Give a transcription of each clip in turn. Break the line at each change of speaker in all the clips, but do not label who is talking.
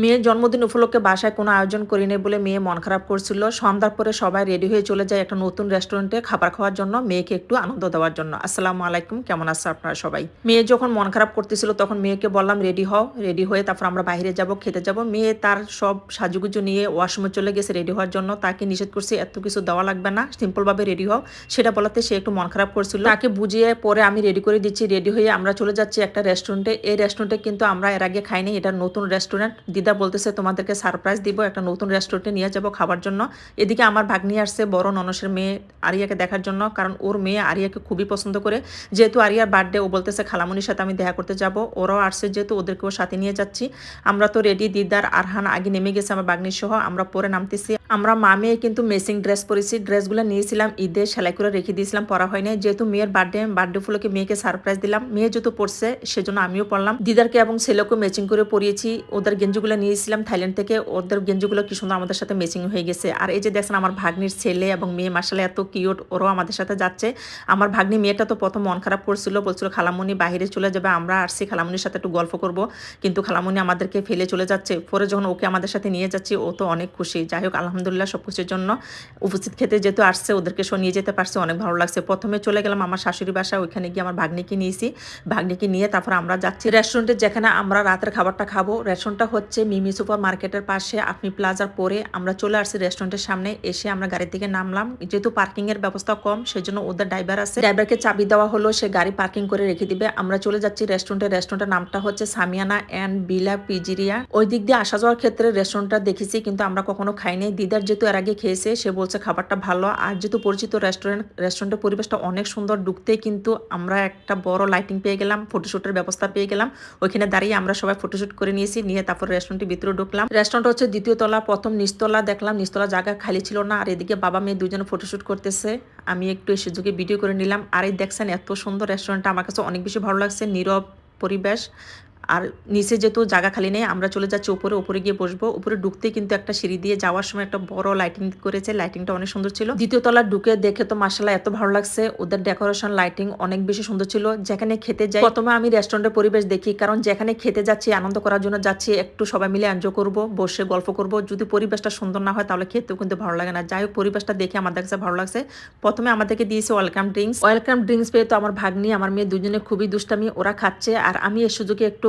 মেয়ের জন্মদিন উপলক্ষে বাসায় কোনো আয়োজন করিনি বলে মেয়ে মন খারাপ করছিল। সন্ধ্যার পরে সবাই রেডি হয়ে চলে যায় একটা নতুন রেস্টুরেন্টে খাবার খাওয়ার জন্য, মেয়েকে একটু আনন্দ দেওয়ার জন্য। আসসালামু আলাইকুম, কেমন আছে আপনারা সবাই? মেয়ে যখন মন খারাপ করতেছিল তখন মেয়েকে বললাম, রেডি হও। রেডি হয়ে তারপর আমরা বাইরে যাব, খেতে যাব। মেয়ে তার সব সাজুগুজু নিয়ে ওয়াশরুমে চলে গেছে রেডি হওয়ার জন্য। তাকে নিষেধ করছি, এত কিছু দেওয়া লাগবে না, সিম্পলভাবে রেডি হও। সেটা বলাতে সে একটু মন খারাপ করছিল। তাকে বুঝিয়ে পরে আমি রেডি করে দিচ্ছি, রেডি হয়ে আমরা চলে যাচ্ছি একটা রেস্টুরেন্টে। এই রেস্টুরেন্টে কিন্তু আমরা এর আগে খাইনি, এটা নতুন রেস্টুরেন্ট দিদা বলতেছে, তোমাদেরকে সারপ্রাইজ দিব, একটা নতুন রেস্টুরেন্টে নিয়ে যাব খাবার জন্য। এদিকে আমার ভাগ্নি আসছে বড় ননসের মেয়ে আরিয়াকে দেখার জন্য, কারণ ওর মেয়ে আরিয়াকে খুবই পছন্দ করে। যেহেতু আরিয়ার বার্থডে ও বলতেছে, খালামুনির সাথে আমি দেখা করতে যাব। ওরাও আসছে, যেহেতু ওদেরকেও সাথে নিয়ে যাচ্ছি। আমরা তো রেডি দিদার, আরহান, আগে নেমে গেছে আমার বাগ্নির সহ আমরা পরে নামতেছি। আমরা মা মেয়ে কিন্তু মেসিং ড্রেস পরেছি। ড্রেসগুলো নিয়েছিলাম, ঈদে সেলাই করে রেখে দিয়েছিলাম, পরা হয় হয়নি যেহেতু মেয়ের বার্থডে বার্থডে ফুলকে মেয়েকে সারপ্রাইজ দিলাম। মেয়ে যেহেতু পড়ছে সেজন্য আমিও পড়লাম দিদারকে এবং ছেলেকে ম্যাচিং করে পরিয়েছি। ওদের গেঞ্জিগুলো নিয়েছিলাম থাইল্যান্ড থেকে। ওদের গেঞ্জিগুলো কি সুন্দর আমাদের সাথে ম্যাচিং হয়ে গেছে। আর এই যে দেখছেন, আমার ভাগ্নির ছেলে এবং মেয়ে মাসালে এত কিউট ওরাও আমাদের সাথে যাচ্ছে। আমার ভাগ্নি মেয়েটা তো প্রথম মন খারাপ করছিল, বলছিল, খালামুনি বাইরে চলে যাবে, আমরা আসছি, খালামুনির সাথে একটু গল্প করব। কিন্তু খালামুনি আমাদেরকে ফেলে চলে যাচ্ছে। পরে যখন ওকে আমাদের সাথে নিয়ে যাচ্ছি, ও তো অনেক খুশি। যাই হোক, আলহামদুলিল্লাহ সব কিছুর জন্য উপস্থিত খেতে যেহেতু আসছে, ওদেরকে সো নিয়ে যেতে পারছে, অনেক ভালো লাগছে। প্রথমে চলে গেলাম আমার শাশুড়ি বাসা ওইখানে গিয়ে আমার ভাগ্নিকে নিয়েছি। ভাগ্নিকে নিয়ে তারপর আমরা যাচ্ছি রেস্টুরেন্টে, যেখানে আমরা রাতের খাবারটা খাব। রেস্টুরেন্টটা হচ্ছে মিমি সুপার মার্কেটের পাশে, আপনি প্লাজার পরে আমরা চলে আসছি রেস্টুরেন্টের সামনে, এসে আমরা গাড়ির থেকে নামলাম। যেহেতু পার্কিংয়ের ব্যবস্থা কম, সেজন্য ওদের ড্রাইভার আছে। ড্রাইভারকে চাবি দেওয়া হলো, সে গাড়ি পার্কিং করে রেখে দিবে। আমরা চলে যাচ্ছি রেস্টুরেন্টে, রেস্টুরেন্টের নামটা হচ্ছে সামিয়ানা অ্যান্ড বিলা পিজিরিয়া। ওই দিক দিয়ে আসা যাওয়ার ক্ষেত্রে রেস্টুরেন্টটা দেখেছি, কিন্তু আমরা কখনো খাইনি দিদার যেহেতু এর আগে খেয়েছে, সে বলছে খাবারটা ভালো। আর যেহেতু পরিচিত রেস্টুরেন্ট রেস্টুরেন্টের পরিবেশটা অনেক সুন্দর, ঢুকতেই কিন্তু আমরা একটা বড় লাইটিং পেয়ে গেলাম ফটোশ্যুটের ব্যবস্থা পেয়ে গেলাম। ওইখানে দাঁড়িয়ে আমরা সবাই ফটোশ্যুট করে নিয়েছি, নিয়ে তারপর রেস্টুরেন্টের ভিতরে ঢুকলাম। রেস্টুরেন্ট হচ্ছে দ্বিতীয় তলা, প্রথম নিচতলা দেখলাম, নিচতলা জায়গা খালি ছিল না। আর এদিকে বাবা, মেয়ে দুজনে ফটোশ্যুট করতেছে। আমি একটু এসে যুগে ভিডিও করে নিলাম। আর এই দেখছেন এত সুন্দর রেস্টুরেন্টটা আমার কাছে অনেক বেশি ভালো লাগছে, নীরব পরিবেশ। আর নিচে যেহেতু জায়গা খালি নেই, আমরা চলে যাচ্ছি উপরে উপরে গিয়ে বসবো। উপরে ঢুকতে কিন্তু একটা সিঁড়ি দিয়ে যাওয়ার সময় একটা বড় লাইটিং করেছে। লাইটিংটা অনেক সুন্দর ছিল। দ্বিতীয় তলা ঢুকে দেখে তো মাসাল্লাহ এত ভালো লাগছে। ওদের ডেকোরেশন লাইটিং অনেক বেশি সুন্দর ছিল। যেখানে খেতে যাই, প্রথমে আমি রেস্টুরেন্টের পরিবেশ দেখি, কারণ যেখানে খেতে যাচ্ছি, আনন্দ করার জন্য যাচ্ছি, একটু সবাই মিলে এনজয় করব, বসে গল্প করব। যদি পরিবেশটা সুন্দর না হয়, তাহলে খেতেও কিন্তু ভালো লাগে না। যাই হোক, পরিবেশটা দেখে আমার কাছে ভালো লাগছে। প্রথমে আমাদেরকে দিয়েছে ওয়েলকাম ড্রিঙ্কস ওয়েলকাম ড্রিঙ্কস পেয়ে তো আমার ভাগ্নি, আমার মেয়ে দুজনে খুবই দুষ্টামি, ওরা খাচ্ছে। আর আমি এই সুযোগে একটু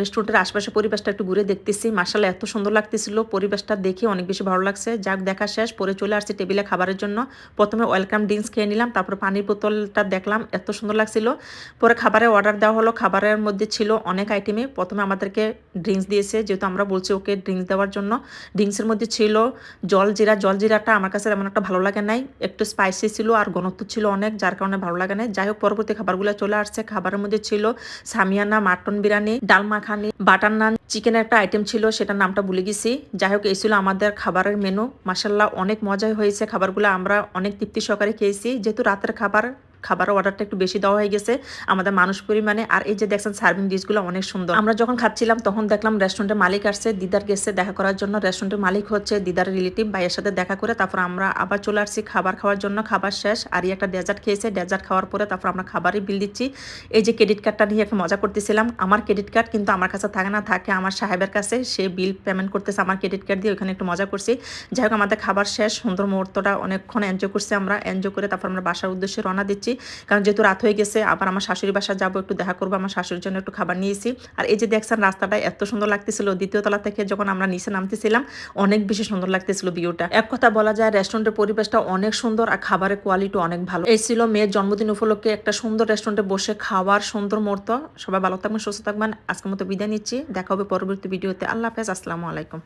রেস্টুরেন্টের আশপাশে পরিবেশটা একটু ঘুরে দেখতেছি। মাসাল্লাহ এত সুন্দর লাগতেছিল। পরিবেশটা দেখে অনেক বেশি ভালো লাগছে। যাক, দেখা শেষ। পরে চলে আসছি টেবিলে খাবারের জন্য। প্রথমে ওয়েলকাম ড্রিঙ্কস খেয়ে নিলাম, তারপরে পানির বোতলটা দেখলাম। এত সুন্দর লাগছিল। পরে খাবারের অর্ডার দেওয়া হলো। খাবারের মধ্যে ছিল অনেক আইটেমে প্রথমে আমাদেরকে ড্রিঙ্কস দিয়েছে, যেহেতু আমরা বলছি ওকে ড্রিঙ্কস দেওয়ার জন্য। ড্রিঙ্কসের মধ্যে ছিল জল জিরা। জল জিরাটা আমার কাছে এমন একটা ভালো লাগে নাই। একটু স্পাইসি ছিল আর ঘনত্ব ছিল অনেক, যার কারণে ভালো লাগে নাই। যাই হোক, পরবর্তী খাবারগুলো চলে আসছে। খাবারের মধ্যে ছিল সামিয়ানা মাটন বিরিয়ানি, ডাল মাখানি বাটার নান, চিকেনের একটা আইটেম ছিল, সেটার নামটা ভুলে গেছি। যাই হোক, এই ছিল আমাদের খাবারের মেনু মাসাল্লাহ অনেক মজাই হয়েছে খাবারগুলো। আমরা অনেক তৃপ্তি সহকারে খেয়েছি। যেহেতু রাতের খাবার খাবারের অর্ডারটা একটু বেশি দেওয়া হয়ে গেছে। আমাদের মানুষ পরিমাণে। আর এই যে দেখছেন সার্ভিং ডিশগুলো অনেক সুন্দর। আমরা যখন খাচ্ছিলাম, তখন দেখলাম রেস্টুরেন্টের মালিক আসছে, দিদার গেছে দেখা করার জন্য। রেস্টুরেন্টের মালিক হচ্ছে দিদার রিলেটিভ ভাইয়ের সাথে দেখা করে তারপর আমরা আবার চলে আসছি খাবার খাওয়ার জন্য। খাবার শেষ। আর এই একটা ডেজার্ট খেয়েছে। ডেজার্ট খাওয়ার পরে তারপর আমরা খাবারই বিল দিচ্ছি। এই যে ক্রেডিট কার্ডটা নিয়ে একটা মজা করতেছিলাম। আমার ক্রেডিট কার্ড কিন্তু আমার কাছে থাকে না, থাকে আমার সাহেবের কাছে। সে বিল পেমেন্ট করতেছে আমার ক্রেডিট কার্ড দিয়ে, ওখানে একটু মজা করছি। যাই হোক, আমাদের খাবার শেষ। সুন্দর মুহূর্তটা অনেকক্ষণ এনজয় করছি আমরা। এনজয় করে তারপর আমরা বাসার উদ্দেশ্যে রওনা দিচ্ছি। কারণ যেহেতু রাত হয়ে গেছে, আবার আমার শাশুড়ি বাসা যাব, একটু দেখা করব, আমার শাশুড়ির জন্য একটু খাবার নিয়েছি আর এই যে দেখছেন রাস্তাটা এত সুন্দর লাগতেছিল, দ্বিতীয় তলা থেকে যখন আমরা নিচে নামতেছিলাম, অনেক বেশি সুন্দর লাগতেছিল ভিউটা। এক কথা বলা যায় রেস্টুরেন্টের পরিবেশটা অনেক সুন্দর আর খাবারের কোয়ালিটি অনেক ভালো। এই ছিল মেয়ের জন্মদিন উপলক্ষে একটা সুন্দর রেস্টুরেন্টে বসে খাওয়ার সুন্দর মুহূর্ত। সবাই ভালো থাকবেন, সুস্থ থাকবেন। আজকের মতো বিদায় নিচ্ছি। দেখা হবে পরবর্তী ভিডিওতে। আল্লাহ হাফেজ, আসসালামু আলাইকুম।